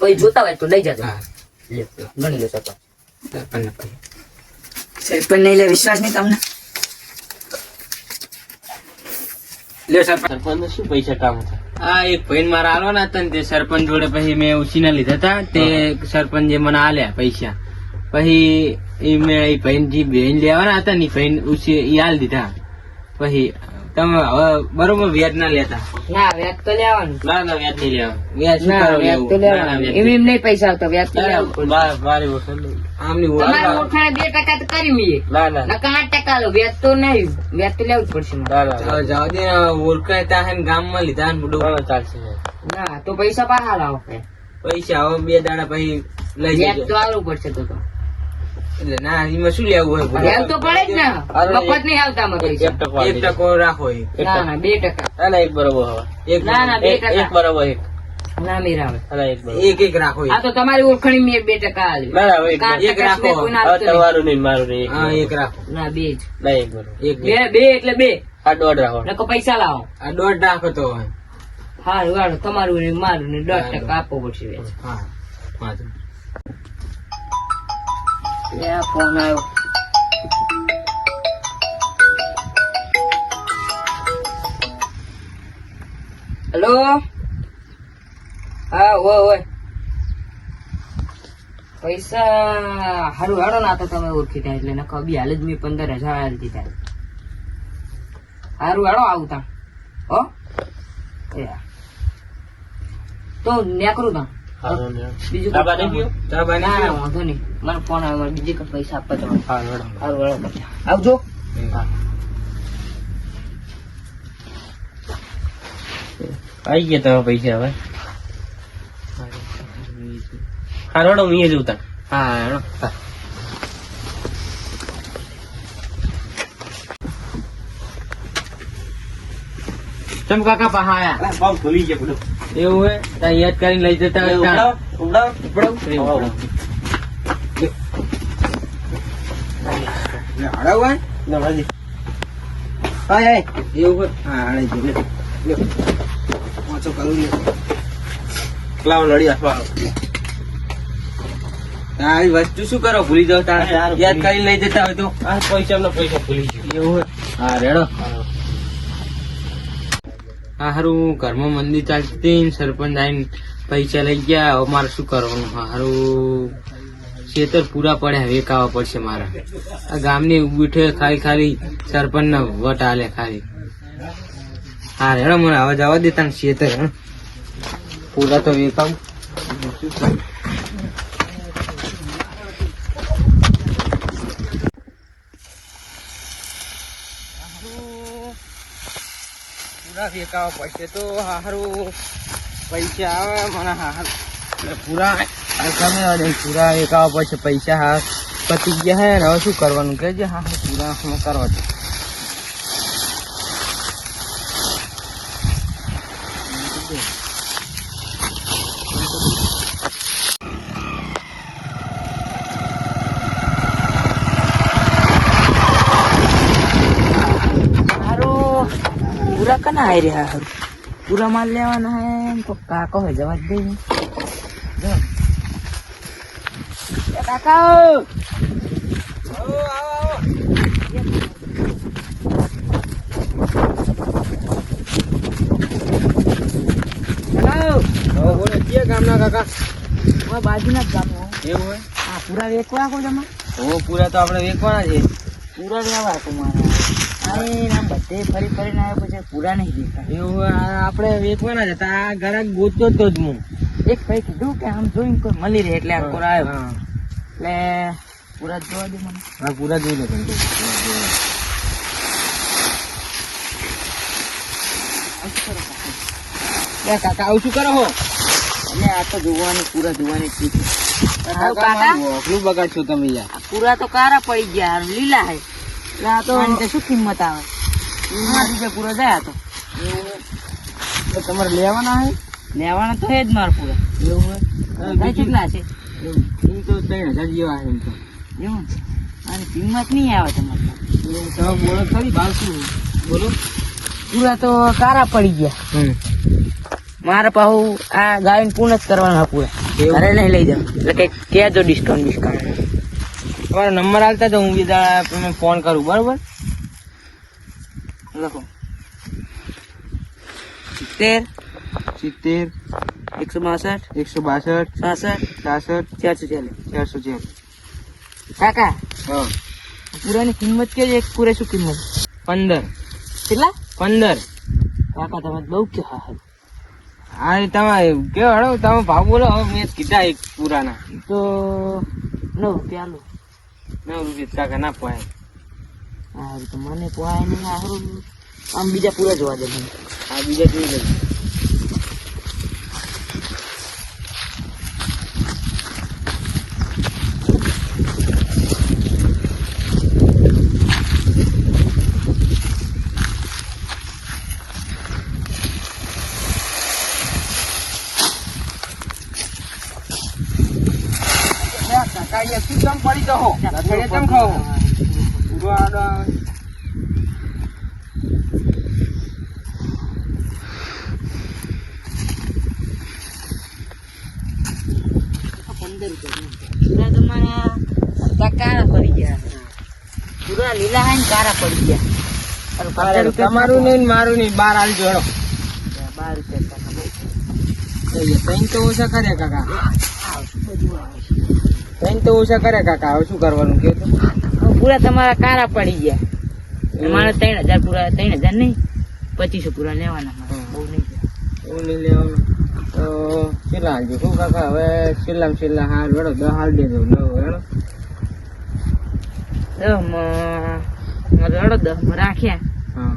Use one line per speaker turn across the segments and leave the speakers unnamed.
કોઈ જોતા હોય તો લઈ જજો. ગણી લો સરપંચ.
સરપંચ નહીં લે વિશ્વાસ નહીં તમને?
લે સરપંચ.
શું પૈસા કામ હતા?
આ એક ભાઈ મારા આલવાના હતા ને તે સરપંચ જોડે પછી મેં ઉછીના લીધા હતા. તે સરપંચે મને આલ્યા પૈસા. પછી એ મેં એ ભાઈ જે બેન લેવાના હતા ને એ ભાઈ ઉછી એ આલ દીધા. પછી તમે હવે બરોબર વ્યાજ ના લેતા?
ના વ્યાજ તો લેવાનું.
ના ના વ્યાજ નહીં વ્યાજ
ના વ્યાજ તો લેવાનું.
વ્યાજ
એમ
નહીં.
એમ નહીં પૈસા આવતા વ્યાજ તો લેવાનું.
બા- બારે આમની
તમારા ઓળખાણ બે ટકા તો કરી મીએ
ના ના.
નકા આઠ ટકા લો વ્યાજ તો નહીં. વ્યાજ તો લેવું જ પડશે.
ના
જાઓ દે ઓળખાણ ત્યાં ગામમાં લીધા ને બધું
ના, ના, ચાલશે.
ના તો પૈસા પાછા લાવો
પૈસા હવે બે દાડા પછી લઈ
વ્યાજ તો આવવું પડશે તો.
ના એમાં શું લેવું હોય બધું?
તો પડે જ ને. મફત નહીં આવતા આમાં
એક ટકો
રાખો
ના ના બે ટકા.
ના ના એક બરોબર
એક
ના, ના, બે ટકા.
એક બરોબર એક.
ના મેરા આવે.
ના, ના, એક
એક એક રાખો
આ તો તમારી ઓળખણી મેં બે ટકા
એક
રાખો.
સિવાય કોઈને
હવે
આપતું નહીં.
તમારું નહીં મારું નહીં
હા એક રાખો.
ના બે જ.
ના એક બરોબર.
બે.
બે.
બે એટલે બે.
આ દોઢ રાખો.
નકો પૈસા લાવો.
આ દોઢ રાખો તો
હારું હારું તમારું મારું ને દોઢ ટકા આપવો પડશે.
હા
આ ફોન આવ્યો હેલો હા ઓય ઓય પૈસા હારું હાડો ના તો તમે ઓળખી થાય એટલે નકર બી હાલ જ મેં પંદર હજાર આલી દીધા હારું હાડો આવું તાં. હા. તો નેકરું તાં. મને ફોન આવ્યો. બીજે પૈસા આપવા જવાનું. આવજો.
હા. ગયા પૈસા હવે. હેડો, હું જોઉં
હા. હા. ચમ કાકા પાહા
ભૂલી ગયા બધું.
એવું હોય ત્યાં યાદ કરીને લઈ જતા હોય ત્યાં.
ઉડાવ, ઉડાવ.
ઉપડો? એ. ઉપડો.
હળવું
ના, ભાજી.
હોય
એવું હોય? હા હાલે છે લે.
ઓછો કરું લે.
લડી આપવા
તારી વસ્તુ શું કરો? ભૂલી જાવ તારા. યાદ કરીને લઈ જતા હોય તો.
આ પૈસા પૈસા ભૂલી ગયો.
એવું હોય? હા રેડો. હા હારું, ઘરમાં મંદિર ચાલતી સરપંચ આવીને પૈસા લઈ ગયા. હવે મારે શું કરવાનું? હારું, ખેતર પૂરા પડે હવે કાવા પડશે મારે. આ ગામની ઉઠે ખાલી ખાલી સરપંચ ના વટ આલે ખાલી. હા રેડો મને આવા જવા દેતા ને ખેતર. પૂરા તો વેકાવ પૂરા વેકાવા પડશે તો હારું પૈસા આવે મને હાર. પૂરા હવે પૂરા વેકાવા પડશે, પૈસા હા પતી ગયા હે હવે શું કરવાનું? કે હા હા કરવા દે
હારું પૂરા કના આવી રહ્યા હારું પૂરા માલ લેવાના હે એમ તો કાકો હે જવા જ દે એ કાકા બાજુના જ ગામનો
એવું હોય?
હા પૂરા વેચવા કો જમા
ઓ પૂરા તો આપણે વેચવાના છે.
પૂરા લેવા કો મારા અરે બધે ફરી ફરીને આવ્યો પછી પૂરા નહીં દેખા
એવું આપણે વેચવાના જ હતા આ ગ્રાહક ગોતતો જ તો જ હું.
એક ભાઈ કીધું કે આમ જોઈને કોઈ મળી રહે એટલે આ આવ્યો. એટલે પૂરા જોવા દે મને.
હા પૂરા જોઈ લે કાકા આવું શું કરો હો?
અને આ તો જોવાની પૂરા જોવાની ચીજ
કાકા બગાડશો તમે યાર?
પૂરા તો કારા પડી ગયા લીલા હે. આ તો શું કિંમત આવે? બીજા પૂરા જાય તો.
તમારે લેવાના હે?
લેવાના તો એ જ મારે પૂરા.
એવું
ભાઈ કેટલા છે?
એ તો ત્રણ હજાર જેવા છે એમ તો.
એવું? આની કિંમત નહીં આવે તમારે
તમે બોલો ખરી ભાવ શું બોલો.
પૂરા તો કારા પડી ગયા. મારા પાહુ આ ગાયન પૂર્ણ જ કરવાના પૂરા? ઘરે નહીં લઈ જાઉં એટલે કઈ કહેજો ડિસ્કાઉન્ટ ડિસ્કાઉન્ટ
તમારો નંબર આપતા તો હું બીજા તમે ફોન કરું બરોબર? લખો.
સિત્તેર.
સિત્તેર.
એકસો બાસઠ.
એકસો બાસઠ.
છાસઠ
છાસઠ
ચારસો ચાલીસ.
ચારસો ચાલીસ.
કાકા
હા.
પૂરાની કિંમત કે એક પૂરે શું કિંમત.
પંદર.
કેટલા?
પંદર.
કાકા તમે બહુ કે હા હા.
તમે કેવો હળો તમે ભાવ બોલો હવે મેં કીધા એક પૂરાના.
તો નવ રૂપિયા લો
નવ રૂપિયા કાકા ના પાય
હા તો મને પોહાય નહીં હારું. આમ બીજા પૂરા જોવા દે
આ બીજા જોઈ લેજો એ શું તમ પડી જહો રથડે તમ ખાઓ? પૂરો
તમારા કાળા પડી ગયા. પૂરા લીલા હે કારા પડી ગયા. અને પંદર રૂપિયા
તમારું નહીં ને મારું નહીં બાર આવી જોડો.
બાર રૂપિયા.
ત્રણ તો ઓછા કર્યા કાકા.
બધું.
ત્રણ તો ઓછા કરે કાકા હવે શું કરવાનું કે
પૂરા તમારા કારા પડી ગયા. તમારે ત્રણ હજાર પૂરા ત્રણ હજાર નહીં પચીસો પૂરા લેવાના મારે. બહુ નહીં
નહીં લેવાનું? તો કેટલા હાલજો? શું કાકા હવે છેલ્લા છેલ્લા હાલ વેડો દસ હાલ દેજો નવ વેડો
દસ રાખ્યા.
હા.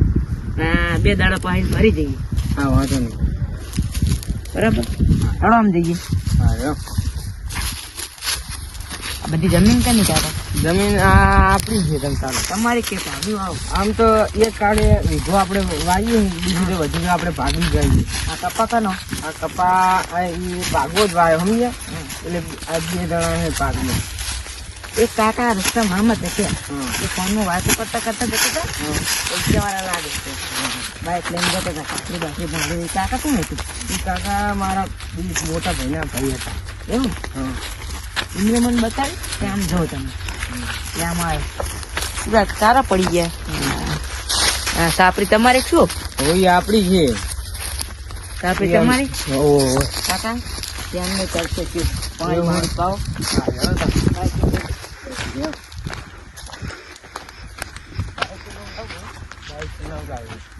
બે દાડા પાસે ભરી જઈએ
હા વાંધો નહીં.
બરાબર? રડો આમ જઈએ.
હા
બધી જમીન કેની કાકા
જમીન આ આપણી છે તમ તારે.
તમારી કે ભાગ્યું વાવ
આમ તો એક કાળે વીઘો આપણે વાવીએ બીજું તો વધુ આપણે ભાગી જઈએ.
આ કપા કનો?
આ કપા ઈ ભાગવો જ વાયો સમજ્યા? એટલે આ બે જણા ભાગમાં
એક કાકા રસ્તા મામા છે
હા
એ ફોનમાં વાત કરતા કરતા જતો હતા પૈસાવાળા લાગે છે. બાઈક લઈને જતો હતા કાકડી બાકડી ભરી કાકા કોણ હતું?
એ કાકા મારા મોટા ભાઈના ભાઈ હતા.
એવું?
હા
મને બતાવી કે આમ જો તમે. કે આમ આવે પૂરા સારા પડી ગયા. સાપરી તમારે શું?
ઓય આપણી છે.
સાપરી તમારી? કાકા ધ્યાન કરશે કે પાણી મારું પાવ
હા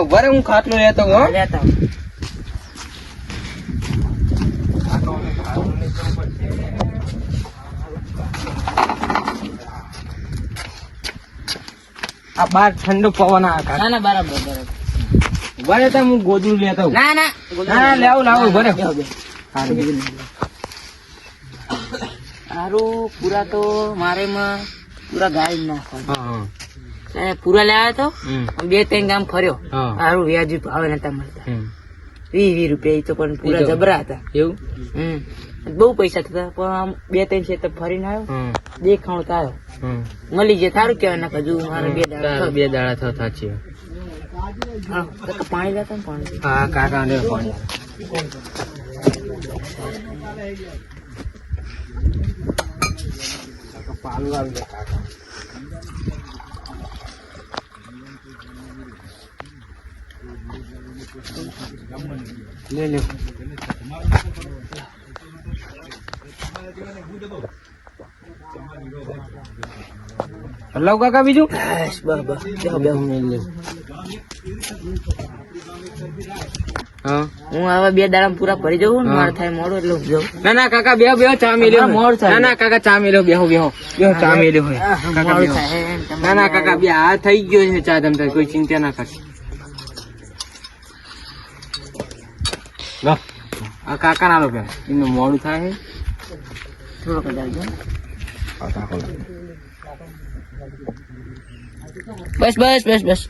કાકા ઊભા રે હું ખાટલો લેતો હો.
લેતા.
આ બાર ઠંડો પવન આ
ના ના બરાબર બરાબર.
ઊભા તો હું ગોદડું લેતો.
ના ના
ના લાવું લાવું
બેહો, બેહો. પૂરા તો મારે માં પૂરા ગાળી નાખવા પૂરા લાવ્યા તો
હમ.
બે ત્રણ ગામ ફર્યો.
સારું
વ્યાજ વ્યાજી ભાવે નતા મળતા. વીસ વીસ રૂપિયા એ તો પણ પૂરા જબરા હતા.
એવું?
હમ. બહુ પૈસા થતા પણ આમ બે ત્રણ છે તો ફરીને આવ્યો.
દેખાણો
દેખાણું તો આવ્યો.
હમ.
મળી જાય સારું કહેવાય ના હજુ મારે બે દાડા
બે દાડા થયો સાચી
પાણી લેતા ને પાણી
હા કાકા ને પાણી. પાલું આવી જાય કાકા. લે લે હલાવ કાકા બીજું.
બસ બસ બેહો બેહો
હા
હું. હવે બે દાડા પૂરા ભરી જવું ને માર થાય મોડું એટલે જાઉં.
ના ના કાકા બે બે ચા મેલ્યો
મોડું થાય.
ના ના કાકા ચા મેલ્યો બેહો બેહો. બેહો ચા મેલ્યો હોય. કાકા ના ના કાકા બે આ થઈ ગયો છે ચા તમ કોઈ ચિંતા ના કરશો. આ કાકા ના લો પેલા એમનું મોડું થાય છે
થોડોક જ આવજો બસ બસ બસ બસ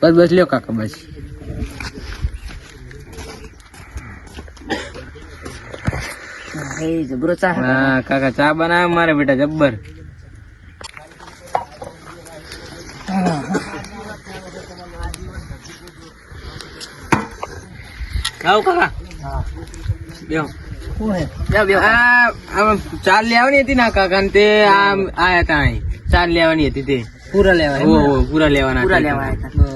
બસ બસ લ્યો કાકા બસ
એ જબરો ચા
હા કાકા ચા બનાવે મારે બેટા જબ્બર આવો કાકા બેહો. ચાર લેવાની હતી ના કાકા ને તે આમ આયા હતા ચાર લેવાની હતી તે.
પૂરા લેવા
ઓ ઓ, પૂરા લેવાના
પૂરા
હતા.
લેવા આવ્યા હતા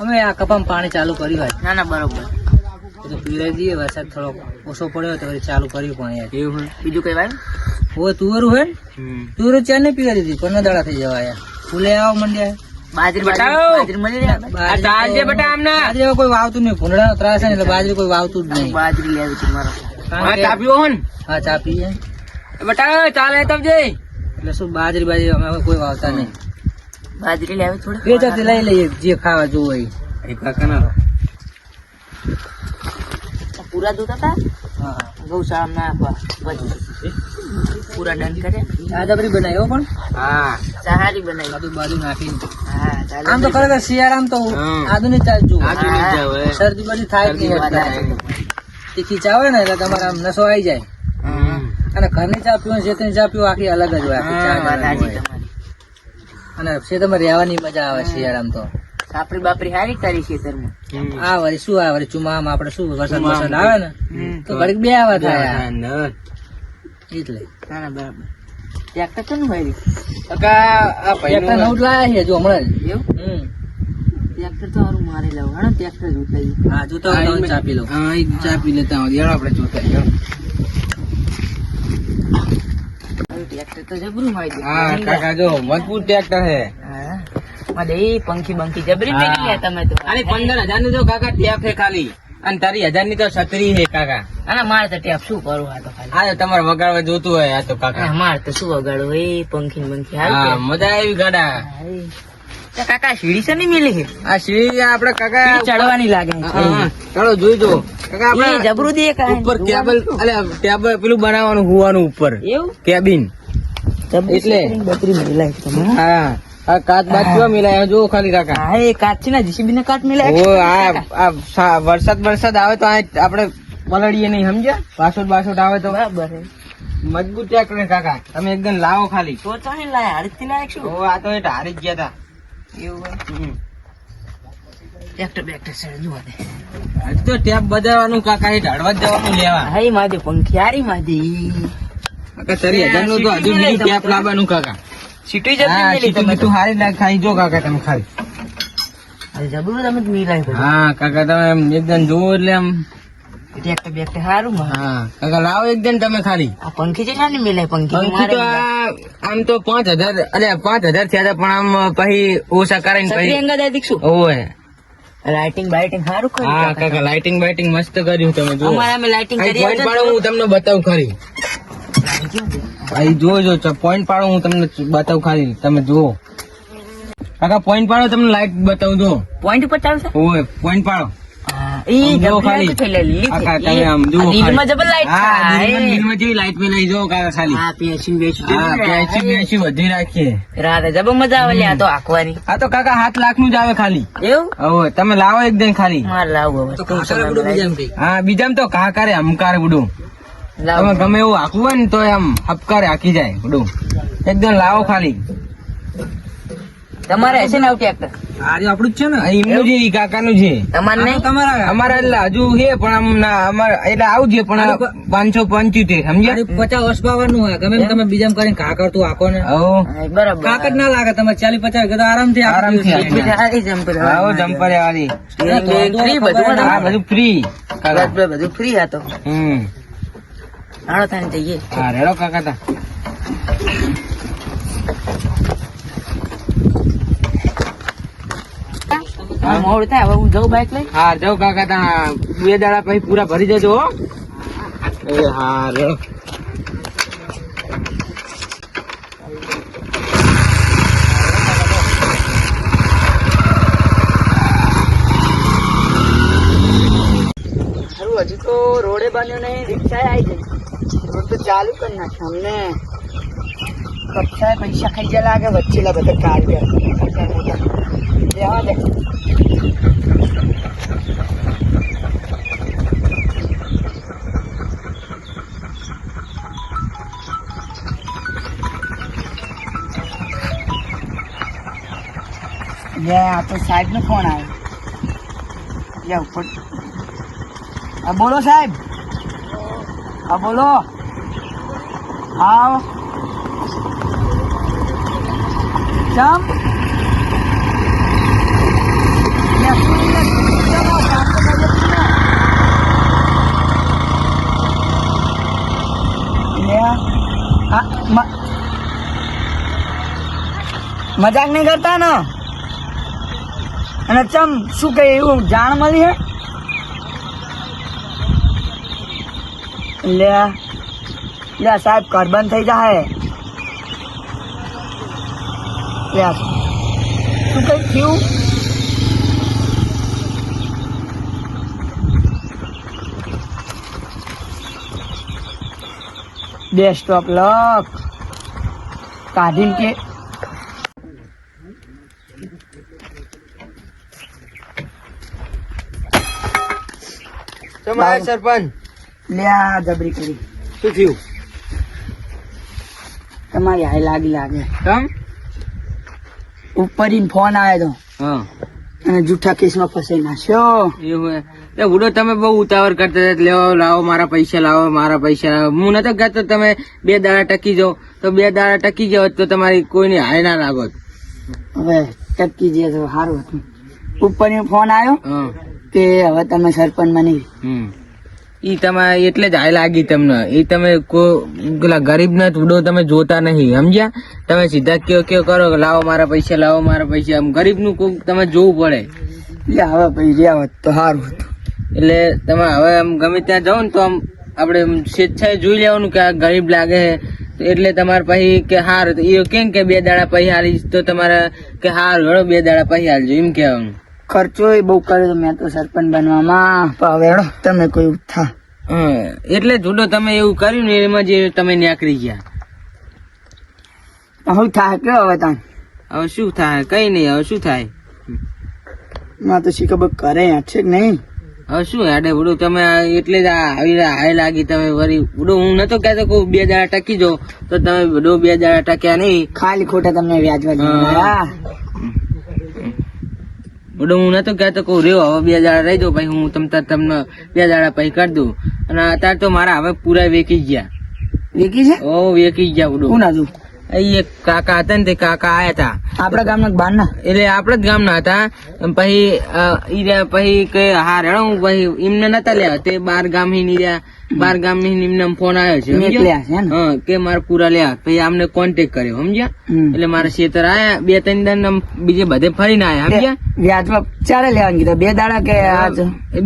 અમે આ કપામાં પાણી ચાલુ કર્યું હોય.
ના ના બરોબર.
દઈએ વરસાદ થોડો ઓછો પડ્યો તો ચાલુ કર્યું પાણી
એવું?
બીજું કઈ વાત?
હવે તુવરું હોય ને. તુવરું ચાર નહીં પીવા દીધી પંદર દાડા થઈ જવા યાર ફૂલે આવો મંડ્યા.
બાજરી બાજરી મળી રહ્યા
આ બેટા આમના.
બાજરી કોઈ વાવતું નહીં ભૂંડળાનો ત્રાસ ને એટલે બાજરી કોઈ વાવતું જ નહીં.
બાજરી લેવી છે મારો.
હા હો બેટા
એટલે શું બાજરી બાજરી અમે કોઈ વાવતા નહીં.
બાજરી લેવી થોડી?
લઈ લઈએ જે ખાવા જોવું હોય.
એ કાકા
પૂરા દૂધ હતા?
હા.
ગૌશાળામાં બધું. પૂરા ડન કરે
ચા જબરી બનાવી પણ.
હા.
સહારી બનાવી
બધું બાજુ નાખી
હા
આમ તો ખરેખર શિયાળામ તો આધુનિક ચા જ જોવું
આજુ નહીં જાવ હવે.
શરદી બધી થાય નહીં.
બધી
તીખી ચા હોય ને એટલે તમારે આમ નસો આવી જાય. અને ઘરની ચા પીવો શેતરની ચા પીવો આખી અલગ જ હોય અને શેતરમાં રહેવાની મજા આવે શિયાળામ તો.
સાપરી બાપરી હારી કરી ખેતરમાં.
આ વળી શું આ વળી ચુમામાં આપણે શું વરસાદ વરસાદ આવે ને તો ઘડીક બે આવા થાય.
હા, નર.
એટલે.
ના ના બરાબર ટ્રેક્ટર કેમ હોય
કાકા આ
ટ્રેક્ટર નવું લાયા છે જો હમણાં જ.
એવું?
હમ.
ટ્રેક્ટર તો હારું મારે લાવું. હા ટ્રેક્ટર જ
હા જોતો હોય તો ચા પી લો.
હા, ઈ ચા પી લેતા હોય. યાર આપણે જોતા યાર.
ટ્રેક્ટર તો જબરું મારી
હા કાકા જો મજબૂત ટ્રેક્ટર હે.
હા મારે પંખી બંખી જબરી મેલી તમે તો.
પંદર હજારનું જો કાકા હે ખાલી. અને તારી હજારની તો છત્રી છે કાકા.
અને મારે તો ટેપ શું કરું આ તો
આ તો તમારે વગાડવા જોતું હોય આ તો કાકા.
મારે તો શું વગાડવું એ પંખી પંખી.
હા મજા આવી ગાડા.
કાકા સીડી છે નહીં મિલી
આ સીડી આપડે કાકા
ચડવાની લાગે
ચલો જોઈ જો
કાકા
આપણે
જબરું દેખાય
ઉપર કેબલ અલે ટેબલ પેલું બનાવવાનું હુવાનું ઉપર.
એવું?
કેબિન. એટલે?
બત્રી મિલાય તમારે?
હા. આ કાચ બાચ કેવા મિલાય? જો ખાલી કાકા.
હા એ કાચ છે ને જીસીબી ને કાચ મિલાય
ઓ આ આ વરસાદ વરસાદ આવે તો આપણે પલળીએ નહીં સમજ્યા? બાસોટ બાસોટ આવે તો.
બરાબર
મજબૂત ચેક કરે કાકા. તમે એકદમ લાવો ખાલી.
તો ચાલે લાય હાડથી લાયક શું?
ઓ આ તો એ હારી જ ગયા
એવું
હતા
ટ્રેક્ટર બેક્ટર સર જોવા દે
આજ તો ટેપ બજાવવાનું કાકા એ ઢાળવા જવાનું લેવા.
હા માજે પંખિયારી પંખી હારી માધી
કાકા તારી હજારનું તો હજુ ટેપ લાવવાનું કાકા.
સીટી
જતી
તમે તું.
હારી ના ખાઈ જો કાકા તમે
અરે જબરું તમે મિલાય
હા કાકા તમે એકદમ જોવો એટલે આમ
ટ્રેક્ટર બેક્ટર હારું
હા કાકા લાવો એકદમ તમે ખાલી.
આ પંખી જેટલા ને મિલાય પંખી
પંખી તો આમ તો પાંચ હજાર અરે પાંચ હજાર થયા પણ આમ પછી ઓછા કરીને પછી.
અંગા દાદી શું
ઓય
લાઇટિંગ બાઇટિંગ હારું કર્યું
હા
કાકા.
લાઇટિંગ બાઇટિંગ મસ્ત કર્યું તમે જો
અમારે અમે લાઇટિંગ કરી
હું તમને બતાવું ખરી અહીં જોજો પોઈન્ટ પાડો હું તમને બતાવું ખાલી. તમે જુઓ. કાકા પોઈન્ટ પાડો તમને લાઈટ બતાવું જો
પોઈન્ટ ઉપર ચાલશે?
ઓય પોઈન્ટ પાડો. તમે
લાવો
એક જુઓ ખાલી.
બીજા
દિલમાં- દિલમાં જેવી લાઈટ મેં લઈ જો કાકા ખાલી.
હા, પેન્સિલ બેન્સિલ
હા
જબર
પેસી
લાગે.
બેસી વધી રાખીએ.
રાતે જબર મજા આવે લ્યા તો આંકવાની
આ તો કાકા
રે
લાખનું તમે. ગમે એવું હાંકવું હોય ને તો એમ હપકારે હાકી જાય બધું. એકદમ લાવો ખાલી.
તમારે હશે ને આવું ટ્રેક્ટર
આજે આપણું જ છે ને?
એમનું છે કાકાનું છે.
તમારે નહીં?
તમારા
અમારા એટલે હજુ છે પણ આમ ના અમારે એટલે આવું છે પણ પાંચસો પંચોતેર સમજ્યા?
પચાસ વર્ષ પાવર હોય. ગમે તમે બીજામાં કરીને કાકર તું આખો ને.
બરાબર.
કાકર ના લાગે. તમે ચાલી પચાસ તો આરામથી આખો
આરામથી આખો.
જમ્પર
આવો જમ્પર વાળી
સ્ટીયરિંગ બેરિંગ free બધું
ખબર
બધું ફ્રી
બધું બધું ફ્રી હતો
હમ.
હાલો થાય જઈએ.
હા રેડો કાકા તા.
મોડું થાય હવે હું જઉં બાઈક લઈ
હા જઉં કાકા તા. બે દાડા પછી પૂરા ભરી જજો હો. એ હા રેડો
સારું હજુ તો
તો રોડે બન્યો નહીં રિક્ષા આવી ગઈ. રોડ તો ચાલુ કરી નાખે અમને. કક્ષાએ પૈસા ખાઈ ગયા લાગે, વચ્ચેલા બધા કાઢ્યા લેવા દે. લે, આ તો સાહેબ નો ફોન આવ્યો. લે, ઉપર. હા, બોલો સાહેબ. હા, બોલો. હા. ચમ. મજાક નહીં કરતા ને? અને ચમ શું કહે, એવું જાણ મળી હે? લે. લે સાહેબ ઘર થઈ જાય લે. શું કઈ થયું? બેસ્ટ ઓફ લક કાઢીને કે
તમારા સરપંચ?
લે આ જબરી કરી.
શું થયું?
તમારી હાય લાગી લાગે.
કેમ?
ઉપર ફોન આવ્યો
હા.
તો અને જૂઠા કેસમાં ફસાઈ નાખ્યો.
એવું હે. એ બુડો તમે બહુ ઉતાવળ કરતા હતા. લેવો લાવો મારા પૈસા લાવો મારા પૈસા લાવો. હું નતો કહેતો તમે બે દાડા ટકી જાઓ. તો બે દાડા ટકી જાઓ તો તમારી કોઈની હાય ના લાગો.
હવે ટકી જઈએ તો સારું હતું. ઉપર ફોન આવ્યો
હા.
કે હવે તમે સરપંચ બની
ઈ તમારે એટલે જ આ લાગી તમને. એ તમે પેલા ગરીબ ના ઉડો તમે જોતા નહીં સમજ્યા? તમે સીધા કયો કયો કરો કે લાવો મારા પૈસા લાવો મારા પૈસા. આમ ગરીબનું કોક તમે જોવું પડે.
હવે રહ્યા હોત તો સારું હતું.
એટલે તમે હવે આમ ગમે ત્યાં જાઓ ને તો આમ આપણે સ્વેચ્છાએ જોઈ લેવાનું કે આ ગરીબ લાગે છે. એટલે તમારે પછી કે હાર એ કેમ કે બે દાડા પૈસા હાલીશ તો તમારે કે હાર હેડો બે દાડા પૈસા હાલજો એમ કહેવાનું.
ખર્ચો એ બહુ કર્યો મેં તો સરપંચ બનવામાં હવે તમે કોઈ
ઉઠા એટલે જુડો તમે એવું કર્યું ને એમાં જે તમે નીકળી ગયા.
હું થાય કે હવે તમે
હવે શું થાય? કઈ નહીં હવે શું થાય?
માં તો શી ખબર કરે છે કે નહીં?
હવે શું હેડે ઉડો? તમે એટલે જ આવી હાય લાગી તમે વળી ઉડો. હું નતો કહેતો કે બે દાડા ટકી જાઓ તો તમે ઉડો બે દાડા ટક્યા નહીં.
ખાલી ખોટા તમને વ્યાજવા.
બુડો હું નતો કહેતો કહું રહ્યો હવે બે દાડા રહી દો ભાઈ હું તમતા તમને બે દાડા પછી કરી દઉં. અને અત્યારે તો મારા હવે પૂરા વેકી ગયા.
વેકી છે?
ઓ વેકી ગયા બુડો
હું
અહીં એક કાકા હતા ને તે કાકા આયા હતા
આપણા ગામના બાર ના
એટલે આપણા જ ગામના હતા. પછી ઈ રહ્યા પછી કે હા રેડો હું પછી એમને નતા લેવા તે બાર ગામની રહ્યા. બાર ગામની એમને ફોન આવ્યો છે સમજ્યા? કે મારે પૂરા લેવા પછી આમને કોન્ટેક કર્યો સમજ્યા. એટલે મારા ખેતર આયા બે ત્રણ દાન બીજે બધે ફરીને આયા સમજ્યા?
વ્યાજમાં ચારે લેવાનું કીધું. બે દાડા કે આજ?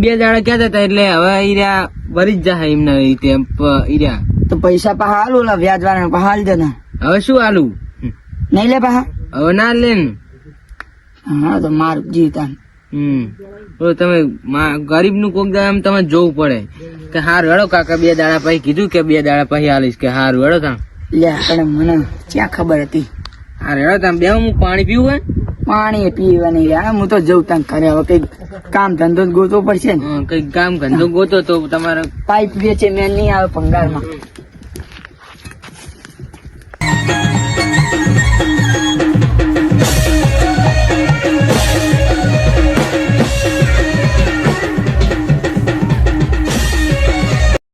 બે દાડા કહેતા હતા એટલે હવે ઈર્યા ભરી જ જાય એમના રીતે ઈર્યા
તો પૈસા પાહા હાલું ઓલા વ્યાજ વાળા પા હાલ દે
હવે શું આલું?
નહીં લે પા
હવે ના લે
હા તો માર જીતા
હમ. તમે ગરીબનું કોક દાડા તમે જોવું પડે. કે હાર વેળો કાકા બે દાડા પછી કીધું કે બે દાડા પછી આલીશ કે હાર વેળો તા
લે પણ મને ક્યાં ખબર હતી?
હાર વેળો તા બે હું પાણી પીવું હોય
પાણી પીવા નહીં રહ્યા હું તો જઉં તને કરે હવે કંઈક કામ ધંધો ગોતવો પડશે ને.
કંઈક કામ ધંધો ગોતો તો તમારે
પાઇપ વેચે મેં નહીં આવે ભંગારમાં.